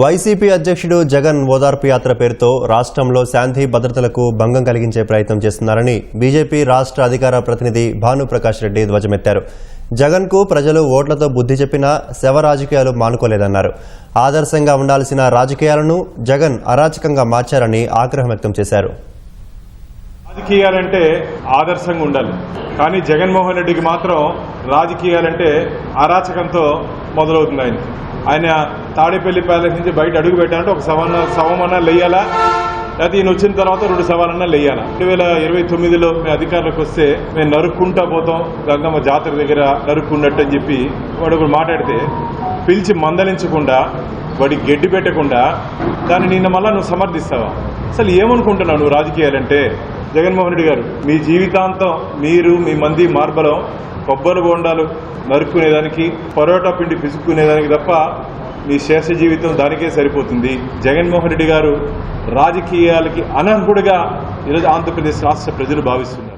YCP అధ్యక్షుడు జగన్ ఓదార్పు యాత్ర పేరుతో రాష్ట్రంలో శాంతి భద్రతలకు భంగం కలిగించే ప్రయత్నం చేస్తున్నారని బీజేపీ రాష్ట్ర అధికార ప్రతినిధి భానుప్రకాష్ రెడ్డి ధ్వజమెత్తారు. జగన్కు ప్రజలు ఓట్లతో బుద్ధి చెప్పినా శవ రాజకీయాలు మానుకోలేదన్నారు. ఆదర్శంగా ఉండాల్సిన రాజకీయాలను జగన్ అరాచకంగా మార్చారని ఆగ్రహం వ్యక్తం చేశారు. రాజకీయాలంటే ఆదర్శంగా ఉండాలి. కానీ జగన్మోహన్ రెడ్డికి మాత్రం రాజకీయాలంటే అరాచకంతో మొదలవుతుంది ఆయన ఆయన తాడేపల్లి ప్యాలెస్ నుంచి బయట అడుగు పెట్టాలంటే ఒక సవన్న సవమన్నా లేయాలా? లేకపోతే ఈయన వచ్చిన తర్వాత రెండు సవాలన్నా లేయాలా? రెండు వేల ఇరవై తొమ్మిదిలో మేము అధికారులకు వస్తే మేము నరుక్కుంటా పోతాం గంగమ్మ జాతర దగ్గర నరుక్కున్నట్టు అని చెప్పి వాడు ఒకడు మాట్లాడితే పిలిచి మందలించకుండా వాడి గడ్డి పెట్టకుండా దాన్ని నిన్న మళ్ళా నువ్వు సమర్థిస్తావా? అసలు ఏమనుకుంటున్నావు నువ్వు రాజకీయాలంటే? జగన్మోహన్ రెడ్డి గారు మీ జీవితాంతం మీరు మీ మంది మార్బలం కొబ్బరి బోండాలు నరుక్కునేదానికి పరోటా పిండి పిసుక్కునేదానికి తప్ప మీ శేష జీవితం దానికే సరిపోతుంది. జగన్మోహన్ రెడ్డి గారు రాజకీయాలకి అనర్హుడిగా ఈరోజు ఆంధ్రప్రదేశ్ రాష్ట్ర ప్రజలు భావిస్తున్నారు.